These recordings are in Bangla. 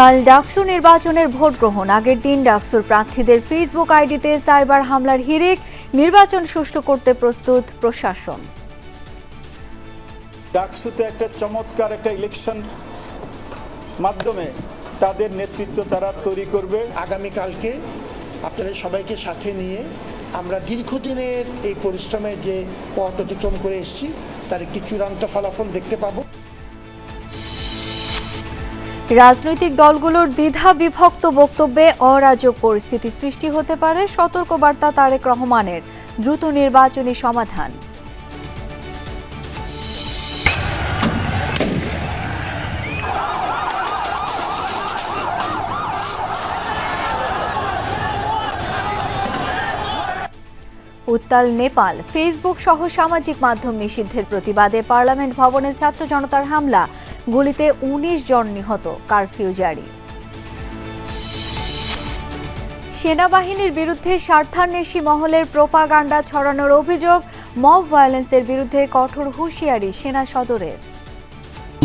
কাল ডাকসু নির্বাচনের ভোট গ্রহণ। আগের দিন ডাকসুর প্রার্থীদের ফেসবুক আইডিতে সাইবার হামলার হিরিক নির্বাচন সুষ্ঠু করতে প্রস্তুত প্রশাসন। ডাকসুতে একটা চমৎকার একটা ইলেকশন মাধ্যমে তাদের নেতৃত্ব তারা তৈরি করবে। আগামীকালকে আপনাদের সবাইকে সাথে নিয়ে আমরা দীর্ঘদিনের এই পরিশ্রমে যে পথ অতিক্রম করে এসেছি তার একটি চূড়ান্ত ফলাফল দেখতে পাবো। রাজনৈতিক দলগুলোর দ্বিধা বিভক্ত বক্তব্যে অরাজক পরিস্থিতি সৃষ্টি হতে পারে। সতর্কবার্তা তারেক রহমানের। দ্রুত নির্বাচনী সমাধান। উত্তাল নেপাল। ফেসবুক সহ সামাজিক মাধ্যম নিষিদ্ধের প্রতিবাদে পার্লামেন্ট ভবনে ছাত্র জনতার হামলা। গুলিতে ১৯ জন নিহত, কারফিউ জারি। সেনাবাহিনীর বিরুদ্ধে স্বার্থান্বেষী মহলের প্রোপাগান্ডা ছড়ানোর অভিযোগ, মব ভায়োলেন্সের বিরুদ্ধে কঠোর হুঁশিয়ারি সেনা সদরের।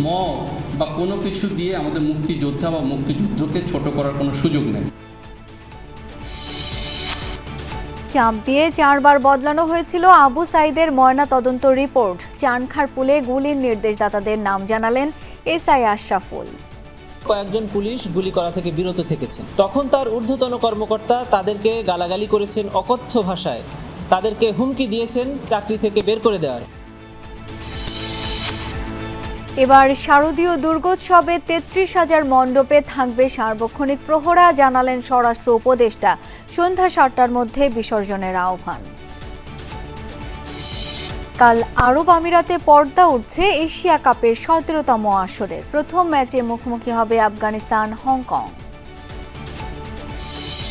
মব বা কোনো কিছু দিয়ে আমাদের মুক্তিযোদ্ধা বা মুক্তিযুদ্ধকে ছোট করার কোনো সুযোগ নেই। চাপ দিয়ে চারবার বদলানো হয়েছিল আবু সাইদের ময়না তদন্ত রিপোর্ট। চানখার পুলে গুলির নির্দেশদাতাদের নাম জানালেন এসআই আশরাফুল। কয়েকজন পুলিশ গুলি করা থেকে বিরত থেকেছেন তখন তার ঊর্ধ্বতন কর্মকর্তা তাদেরকে গালাগালি করেছেন অকথ্য ভাষায়। তাদেরকে হুমকি দিয়েছেন চাকরি থেকে বের করে দেওয়ার। এবার শারদীয় দুর্গোৎসবে তেত্রিশ হাজার মণ্ডপে থাকবে সার্বক্ষণিক প্রহরা, জানালেন স্বরাষ্ট্র উপদেষ্টা। সন্ধ্যা সাতটার মধ্যে বিসর্জনের আহ্বান। কাল আরব আমিরাতে পর্দা উঠছে এশিয়া কাপের সতেরোতম আসরের প্রথম ম্যাচে মুখোমুখি হবে আফগানিস্তান, হংকং।